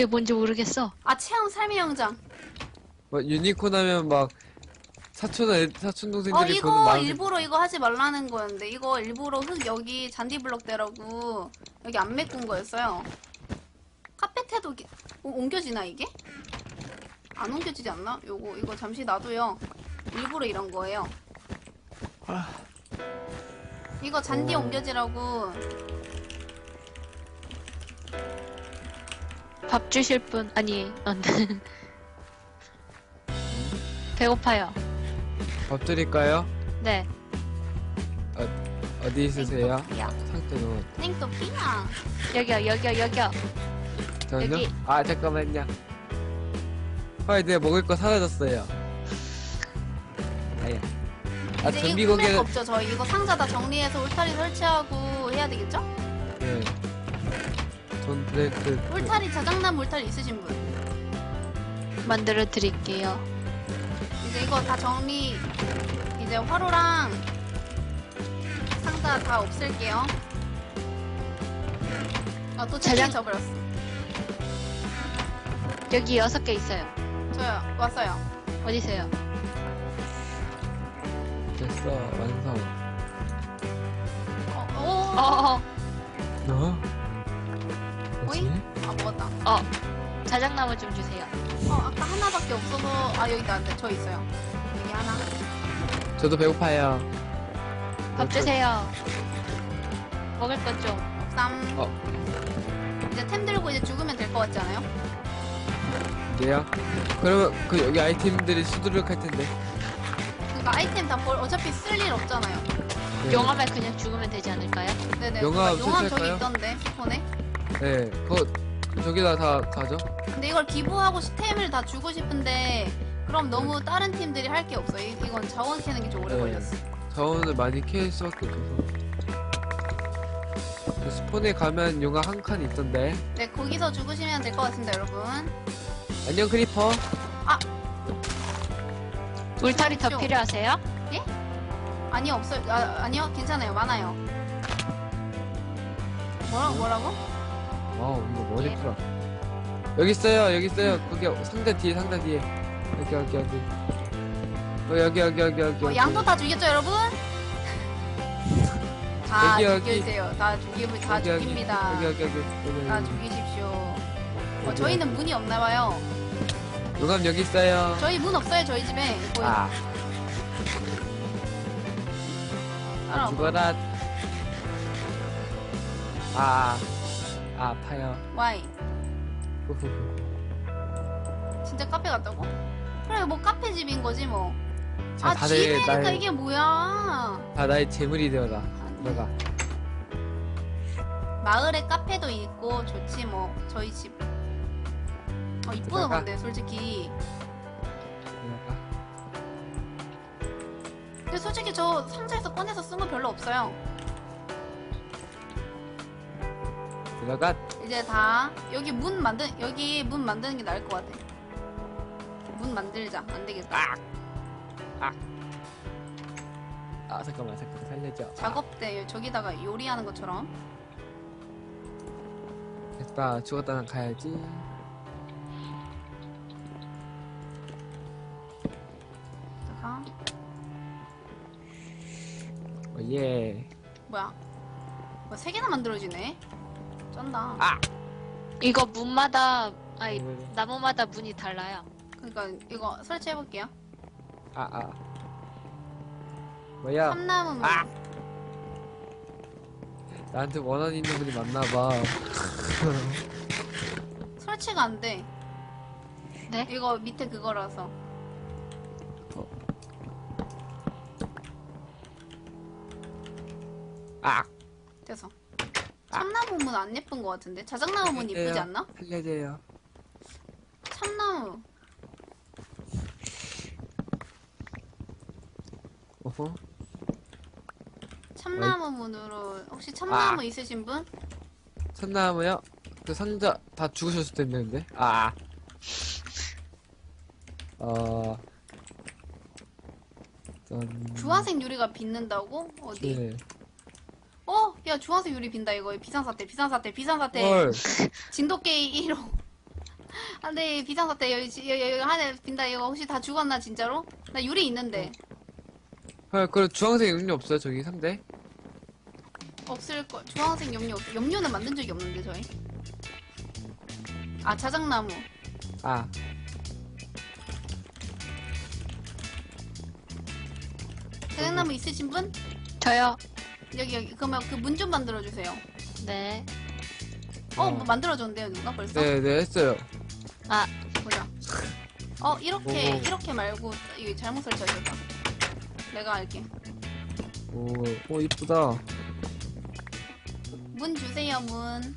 그게 뭔지 모르겠어. 아 체험 삶의 영장. 뭐 유니콘 하면 막 사촌 애, 사촌 어 동생들이 보는 이거 마음 일부러 이거 하지 말라는 거였는데 이거 일부러 흙 여기 잔디 블럭 대라고 여기 안 메꾼 거였어요. 카페트도 기- 어, 옮겨지나 이게? 안 옮겨지지 않나? 요거 이거 잠시 놔둬요. 일부러 이런 거예요. 이거 잔디 오. 옮겨지라고 밥 주실 분 아니 안 돼. 배고파요. 밥 드릴까요? 네. 어디 있으세요? 땡토피야. 상태 넣어 땡토피야. 여기요 여기요 여기요. 저는요? 여기. 아 잠깐만요 아 내가 먹을 거 사라졌어요 아야 아 이제 이거 끝낼 고개는 거 없죠. 저희 이거 상자 다 정리해서 울타리 설치하고 해야 되겠죠? 네. 그, 그, 울타리 자작나무 울타리 있으신 분. 만들어 드릴게요. 이제 이거 다 정리 이제 화로랑 상자 다 없앨게요. 아또 채팅 자작- 져버렸어. 여기 여섯 개 있어요. 저요 왔어요. 어디세요? 됐어 완성 어, 오, 어, 어, 너? 뭐지? 어. 자작나무 좀 주세요. 어 아까 하나밖에 없어서 아 여기다 안돼 저 있어요. 여기 하나. 저도 배고파요 밥 주세요. 먹을 것 좀. 쌈. 어. 이제 템 들고 이제 죽으면 될 것 같지 않아요? 이게요? 그러면 그 여기 아이템들이 수두룩할 텐데 그러니까 아이템 다 벌, 어차피 쓸 일 없잖아요. 네. 용암에 그냥 죽으면 되지 않을까요? 네네. 용암 그러니까 용암 저기? 있던데 스폰에. 네 그거 저기다 다 가죠? 근데 이걸 기부하고 시템을 다 주고 싶은데 그럼 너무 다른 팀들이 할 게 없어. 이, 이건 자원 캐는 게 좀 오래 네. 걸렸어. 자원을 많이 캐일 수밖에 없어서 그 스폰에 가면 용암 한 칸 있던데 네, 거기서 죽으시면 될 것 같습니다, 여러분. 안녕 크리퍼 울타리 더 그렇죠. 필요하세요? 아니요, 없어요. 아, 아니요, 괜찮아요. 많아요. 뭐라, 뭐라고? 와우 이거 머리 예. 풀어 여기 있어요 여기 있어요 거기 상자 뒤에 상자 뒤에 여기 여기 여기 어 여기 여기 여기 여기 어, 여기. 양도 다 죽였죠, 여러분? 다 여기, 여기. 죽이세요. 다 죽이, 다 여기, 여기, 죽입니다. 여기 여기 여기 여기 다 여기 죽이십시오. 어, 여기, 저희는 문이 없나봐요. 용암 여기 있어요 저희 문 없어요, 저희 집에. 거의 아 따라와. 죽어라 아, 아 아파요 와이. 진짜 카페 갔다고? 그래, 뭐 카페 집인 거지, 뭐. 자 아, 다들 집이니까 날, 이게 뭐야. 다 나의 재물이 되어라 들어가 마을에 카페도 있고 좋지 뭐 저희 집. 어 이쁘다 들어가. 근데 솔직히. 들어가 근데 솔직히 저 상자에서 꺼내서 쓴 거 별로 없어요. 들어가 이제 다 여기 문 만든 여기 문 만드는 게 나을 것 같아. 문 만들자. 안 되겠다. 아 잠깐만 잠깐 살려줘 작업대 저기다가 요리하는 것처럼. 아, 됐다 죽었다 난 가야지 자, 오예 뭐야? 뭐세 개나 만들어지네. 쩐다. 아! 이거 문마다 아니 왜? 나무마다 문이 달라요. 그러니까 이거 설치해 볼게요. 아 아 뭐야 참나무 문. 아! 나한테 원한 있는 분이 맞나봐 설치가 안 돼. 네? 이거 밑에 그거라서. 아 돼서. 참나무 문 안 예쁜 것 같은데? 자작나무 문 이쁘지 살려줘요. 않나? 살려줘요 참나무. 어허 참나무 문으로 혹시 참나무 아. 있으신 분? 참나무요? 그 상자 다 죽으셨을 텐데 아 어... 짠... 주황색 유리가 빛는다고? 어디? 네. 어? 야 주황색 유리 빈다 이거 비상사태 비상사태 비상사태 헐 진돗개이 1호 안돼 비상사태 여기 지- 여기, 여기 하늘 빈다 이거 혹시 다 죽었나 진짜로? 나 유리 있는데 아, 그 주황색 용료 없어요 저기 상대? 없을 거 주황색 염료 없- 염료는 만든 적이 없는데 저희 아 자작나무 아 자작나무 있으신 분? 저요. 여기 여기 그러면 그 문 좀 만들어 주세요 네. 어, 어. 뭐 만들어줬는데요 누가 벌써? 네 네 했어요 아, 보자 어 이렇게 오. 이렇게 말고 이거 잘못 설치하셨다 내가 할게 오, 오 이쁘다 문 주세요 문.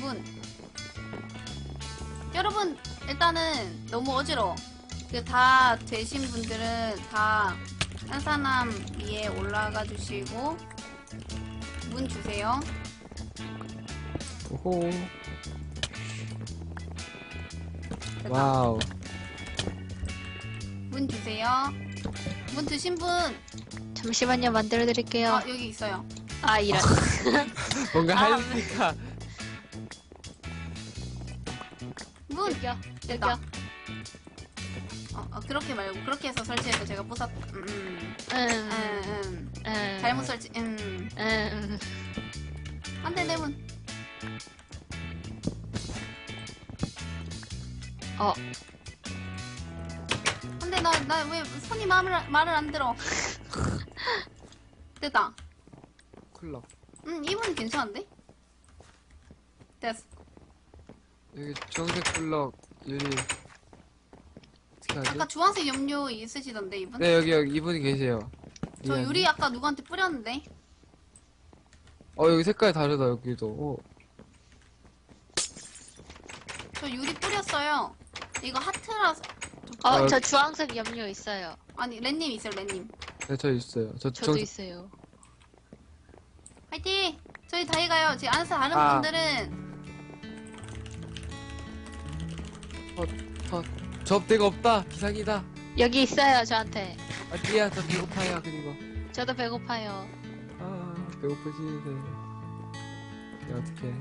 문. 여러분 일단은 너무 어지러워. 그 다 되신 분들은 다 한사람 위에 올라가 주시고 문 주세요. 오호 됐다. 와우 문 주세요. 문 드신 분, 잠시만요. 만들어 드릴게요. 아, 여기 있어요. 아, 이런. 뭔가 아, 하니까 문! 여기요. 여기요. 어, 어, 그렇게 말고, 그렇게 해서 설치해서 제가 부쉈, 음, 음, 음. 음, 음. 음. 잘못 설치, 음. 음. 안 돼, 내 문. 어. 안 돼, 나, 나 왜 손이 말을, 말을 안 들어. 됐다. 쿨러 음, 이분 괜찮은데? 됐어. 여기 주황색 쿨러 유리 하지? 아까 주황색 염료 있으시던데, 이분? 네 여기 여기 이분이 계세요 저 미안해. 유리 아까 누구한테 뿌렸는데? 어 여기 색깔 다르다 여기도 어. 저 유리 뿌렸어요. 이거 하트라서. 저- 어, 어. 저 주황색 염료 있어요. 아니, 랜님 있어요, 랜님. 네 저 있어요 저 저도 정... 있어요. 화이팅! 저희 다이 가요. 지금 안에서 다른 아. 분들은 어, 저 업대가 없다. 비상이다. 여기 있어요, 저한테. 아띠야 저 배고파요 그리고. 저도 배고파요. 아 배고프시는데 야 어떡해.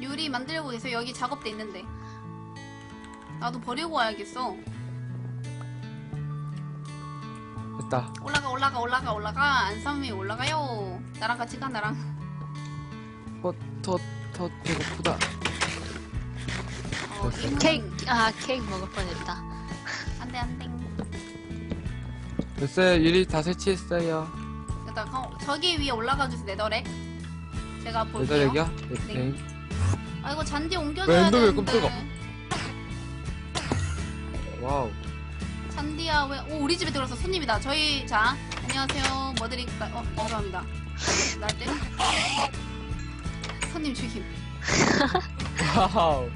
유리 만들고 계세요. 여기 작업대 있는데. 나도 버리고 와야겠어. 됐다. 올라가 올라가 올라가 올라가. 안산위 올라가요. 나랑 같이 가 나랑. 어더더 배고프다 어, 케이크, 아, 케이크 먹을 뻔했다. 안돼 안돼. 됐어요 유리 다 설치했어요. 일단 거- 저기 위에 올라가 주세요 네더렉 제가 볼게요. 여자력이야? 네. 네. 아 이거 잔디 옮겨줘야 왜 엔더맨 되는데. 깜짝아. 와우. 잔디야 왜 오 우리 집에 들어서 손님이다. 저희 자 안녕하세요. 뭐 드릴까? 어 죄송합니다. 날 때려. 손님 죽임. 와우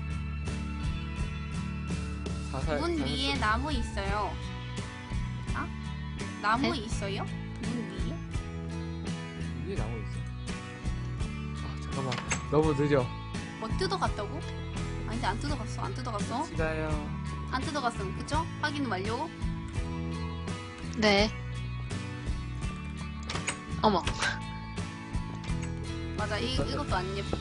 사살 문 사살- 위에 나무 있어요. 아? 나무 네? 있어요? 문 위에? 위에 나무 있어. 아 잠깐만. 너무 느려 뭐 뜯어갔다고? 아닌데 안 뜯어갔어 안 뜯어갔어. 기다려 안 뜯어갔음 그쵸? 확인 완료. 네. 어머. 맞아 이, 이것도 안 예뻐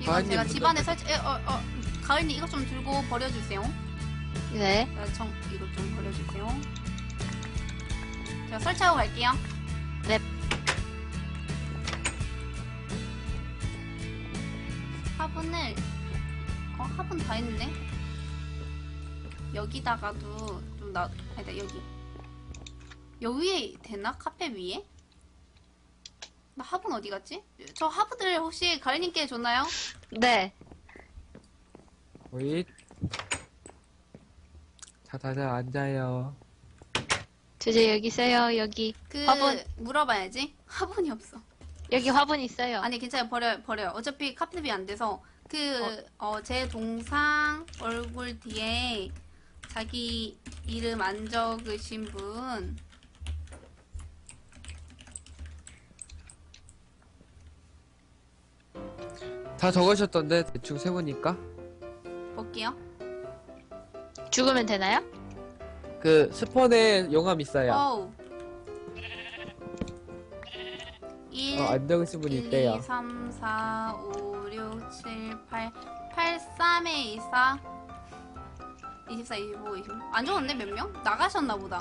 이건 제가 문 집안에 설치 에, 어, 어, 가을님 이것 좀 들고 버려주세요. 네. 나 정, 이것 좀 버려주세요. 제가 설치하고 갈게요. 네. 화분을 어 화분 다 했네 여기다가도 좀 나 아니다 여기. 여기 위에 되나? 카페 위에? 나 화분 어디 갔지? 저 화분들 혹시 가을님께 줬나요? 네. 오잇 자 다들 앉아요. 저저 여기 있어요, 여기. 그 화분. 물어봐야지. 화분이 없어. 여기 화분 있어요. 아니 괜찮아요. 버려 버려 어차피 카피비 안 돼서 그 어 제 동상 얼굴 뒤에 자기 이름 안 적으신 분. 다 적으셨던데 대충 세보니까 볼게요. 죽으면 되나요? 그 스폰에 용암 있어요 어우 1, 어, 안 적으신 분이 1, 있대요. 2, 3, 4, 5, 6, 7, 8, 8, 3에 2, 4, 24, 25, 26. 안 적었네, 몇 명? 나가셨나 보다.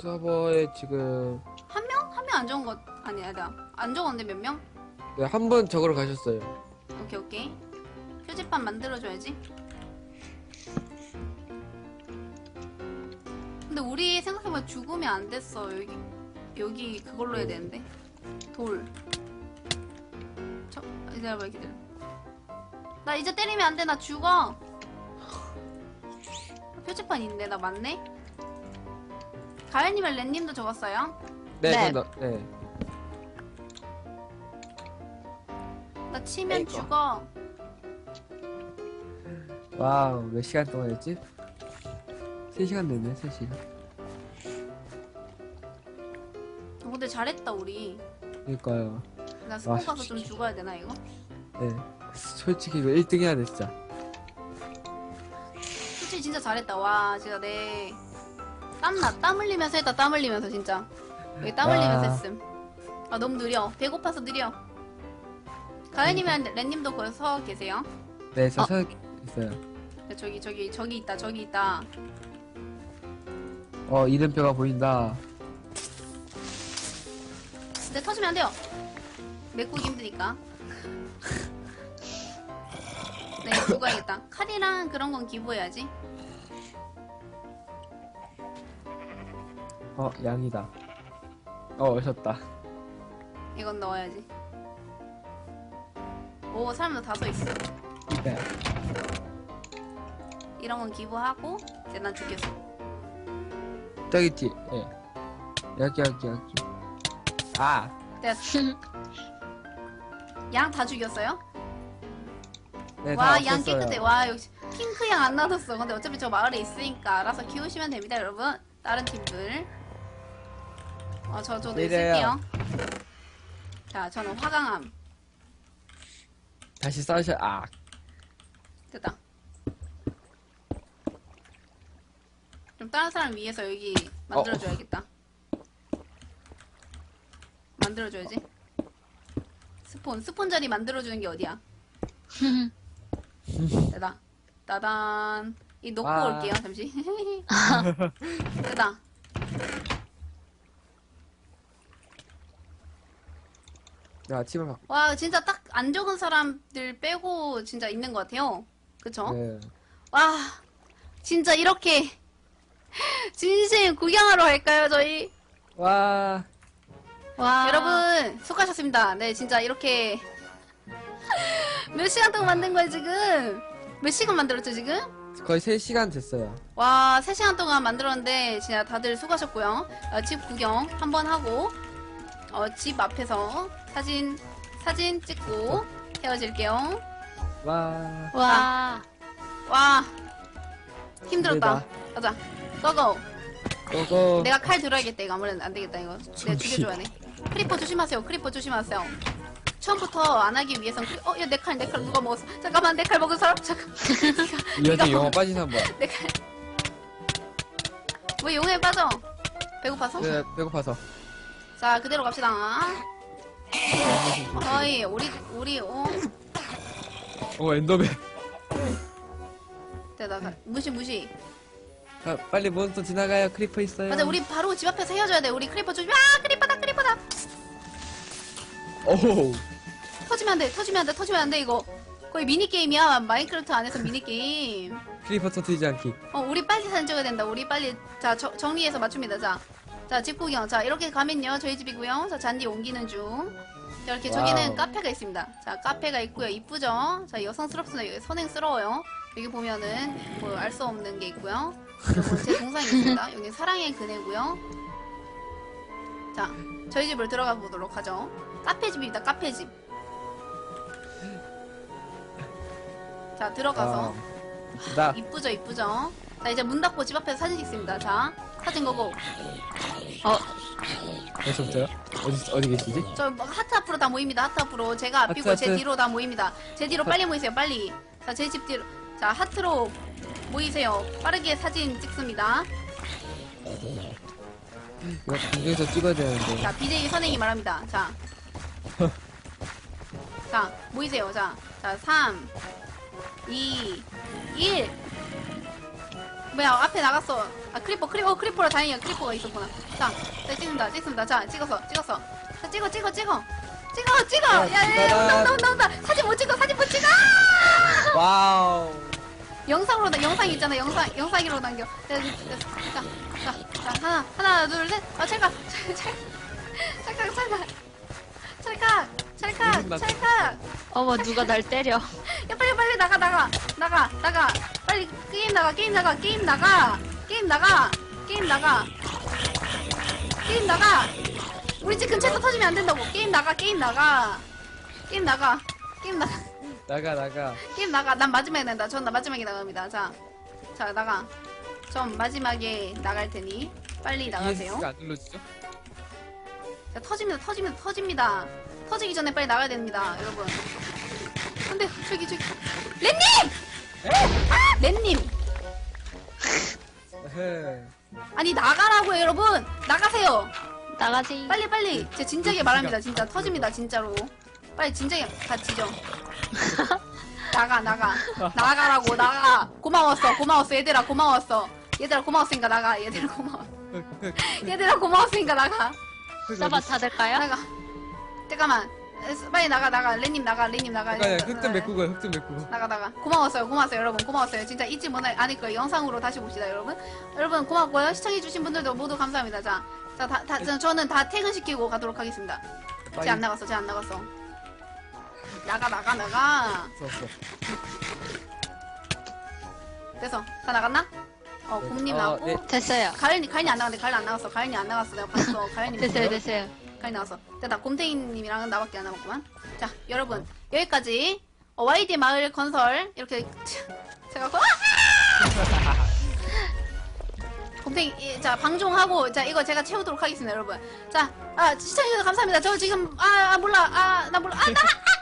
서버에 지금 한 명? 한 명안 적은 것, 아니, 아니다. 안 적었는데 몇 명? 네, 한번 적으러 가셨어요. 오케이, 오케이. 표지판 만들어줘야지. 근데 우리 생각해보면 죽으면 안 됐어. 여기, 여기 그걸로 해야 되는데. 돌. 저, 기다려봐, 기다려. 나 이제 때리면 안 돼. 나 죽어. 표지판 있네. 나 맞네? 가연님은 랜님도 적었어요? 네, 네. 전 너, 네. 나 치면 에이구. 죽어. 와우, 몇 시간 동안 했지? 3시간 됐네, 3시간. 어, 근데 잘했다, 우리. 그니까요. 나 스폰 와, 가서 좀 죽어야 되나, 이거? 네. 솔직히 이거 1등 해야 돼, 진짜. 솔직히 진짜 잘했다. 와, 진짜 내 땀나. 땀 흘리면서 했다. 땀 흘리면서 진짜. 여기 땀 와. 흘리면서 했음. 아 너무 느려. 배고파서 느려. 가연님이랑 랜님도 거기 서 계세요. 네, 저 어. 서 있어요. 네, 저기 저기 저기 있다. 저기 있다. 어, 이름표가 보인다. 근데 터지면 안 돼요. 메꾸기 힘드니까. 네, 누가야겠다. 칼이랑 그런 건 기부해야지. 어, 양이다. 어, 오셨다. 이건 넣어야지. 오, 사람들 다서 있어. 네. 이런 건 기부하고 이제 난. 저기 뒤, 예. 여기, 여기, 여기. 아, 내가 양 다 죽였어요? 네, 다 와, 양. 깨끗해. 와, 역시 핑크 양 안 놔뒀어. 근데 어차피 저 마을에 있으니까 알아서 키우시면 됩니다, 여러분. 다른 팀들. 어, 저 저도. 있을게요. 자, 저는 화강암. 다시 싸우셔, 아. 됐다. 좀 다른 사람 위해서 여기 만들어줘야겠다. 만들어줘야지. 스폰, 스폰 자리 만들어주는 게 어디야? 됐다. 따단. 이 놓고 와. 올게요, 잠시. 됐다. 야, 침을 바 와, 진짜 딱 안 적은 사람들 빼고 진짜 있는 것 같아요. 그쵸? 네. 와, 진짜 이렇게 진심 구경하러 갈까요, 저희? 와, 와. 여러분, 수고하셨습니다. 네, 진짜 이렇게 몇 시간 동안 만든 거예요, 지금? 몇 시간 만들었죠, 지금? 거의 3시간 됐어요. 와, 3시간 동안 만들었는데 진짜 다들 수고하셨고요. 어, 집 구경 한번 하고 어, 집 앞에서 사진 사진 찍고 헤어질게요. 와, 와. 와, 힘들었다. 가자, 고고. 고고. 내가 칼 들어야겠다 이거 아무래도 안 되겠다 이거 내가 죽여줘야 돼 크리퍼 조심하세요 크리퍼 조심하세요 처음부터 안 하기 위해선 크리... 어? 야 내 칼 내 칼 누가 먹었어 잠깐만 내 칼 먹은 사람 잠깐 이 여자 영어 빠진 사람 뭐야? 내 칼 왜 용에 빠져 배고파서? 네, 배고파서. 자 그대로 갑시다 어이 우리 우리 어 어, 엔더맨. 대다 무시 무시 아, 빨리 몬스터 지나가요. 크리퍼 있어요. 맞아 우리 바로 집 앞에서 헤어져야 돼 우리 크리퍼 조심 아 크리퍼다 크리퍼다 오, 터지면 안돼 터지면 안돼 터지면 안돼 이거 거의 미니게임이야 마인크래프트 안에서 미니게임 크리퍼 터트리지 않기. 어, 우리 빨리 사진 찍어야 된다. 우리 빨리 자 저- 정리해서 맞춥니다. 자, 자 집 구경. 자 이렇게 가면요 저희 집이고요. 자 잔디 옮기는 중. 자, 이렇게 저기는 와우. 카페가 있습니다. 자 카페가 있고요. 이쁘죠? 자 여성스럽습니다. 여기 선행스러워요. 여기 보면은 뭐 알 수 없는 게 있고요. 그리고 제 동상이 있습니다. 여기 사랑의 그네고요. 자 저희 집을 들어가 보도록 하죠. 카페 집입니다. 카페 집. 자 들어가서. 아, 나 이쁘죠, 이쁘죠? 자, 이제 문 닫고 집 앞에서 사진 찍습니다. 자, 사진 거고. 벌써부터요? 어디 어디 계시지? 저뭐 하트 앞으로 다 모입니다. 하트 앞으로. 제가 앞이고 하트, 제 하트. 뒤로 다 모입니다. 제 뒤로 빨리 모이세요, 빨리. 자, 제 집 뒤로. 자, 하트로 모이세요. 빠르게 사진 찍습니다. 이거 공중에서 찍어야 되는데. 자, BJ 선생이 말합니다. 자, 자, 모이세요. 자, 자, 3, 2, 1. 뭐야, 앞에 나갔어. 아, 크리퍼, 크리퍼, 크리퍼라 다행이야. 크리퍼가 있었구나. 자, 자, 찍는다, 찍습니다. 자, 찍었어, 찍었어. 자, 찍어, 찍어, 찍어. 찍어, 찍어! 야, 야, 야, 온다, 온다, 온다, 온다. 사진 못 찍어, 사진 못 찍어! 와우. 영상으로, 나- 영상 있잖아. 영상, 영상으로 남겨. 자, 자, 자, 자, 자, 하나, 하나, 둘, 셋. 아, 찰칵, 찰칵, 찰칵. 찰칵, 찰칵, 찰칵. 어머 누가 날 때려. 야 빨리 빨리 나가 나가 나가 나가 빨리 게임 나가 게임 나가 게임 나가 게임 나가 게임 나가 게임 나가 우리 집 근처에서 터지면 안 된다고 게임 나가 게임 나가 게임 나가 게임 나가 나가 나가. 게임 나가 난 마지막에 난다 전 나 마지막에 나갑니다 자 자 나가 전 마지막에 나갈 테니 빨리 나가세요 ESC가 안 눌러지죠? 자, 터집니다, 터집니다, 터집니다. 터지기 전에 빨리 나가야 됩니다, 여러분. 근데, 저기, 저기. 렌님! 아! 렌님! 에헤. 아니, 나가라고요, 여러분! 나가세요! 나가지. 빨리, 빨리! 제 진작에 말합니다, 진짜. 터집니다, 진짜로. 빨리, 진작에 다치죠. 나가, 나가. 나가라고, 나가! 고마웠어, 고마웠어, 얘들아, 고마웠어. 얘들아, 고마웠으니까 나가, 얘들아, 고마워. 얘들아, 고마웠으니까 나가. 서버 닫을까요? 나가. 잠깐만. 에스, 빨리 나가 나가. 렌님 나가. 렌님 나가. 잠깐만 나- 흑점 나- 메꾸고 흑점 메꾸고. 나가 나가. 고마웠어요. 고마웠어요, 여러분. 고마웠어요. 진짜 잊지 못 않을 거예요. 영상으로 다시 봅시다, 여러분. 여러분 고맙고요. 시청해주신 분들도 모두 감사합니다. 자, 자, 다, 다, 저- 저는 다 퇴근시키고 가도록 하겠습니다. 쟤안 나갔어. 쟤안 나갔어. 나가 나가 나가. 썼어. 됐어. 다 나갔나? 어, 네. 곰님 어, 나왔고. 네. 됐어요. 가연이 가연이 안 나갔는데 가연이 안 나갔어. 가연이 안 나갔어. 내가 봤어. 가연이 됐어요 됐어요. 가연이 나왔어. 됐다. 곰탱이님이랑은 나밖에 안 남았구만. 자, 여러분 여기까지 어, YD 마을 건설 이렇게 제가 거- 곰탱이 이- 자 방종하고 자 이거 제가 채우도록 하겠습니다, 여러분. 자, 아 시청해주셔서 감사합니다. 저 지금 아, 아 몰라 아 나 몰라 아 나가 아, 아, 아.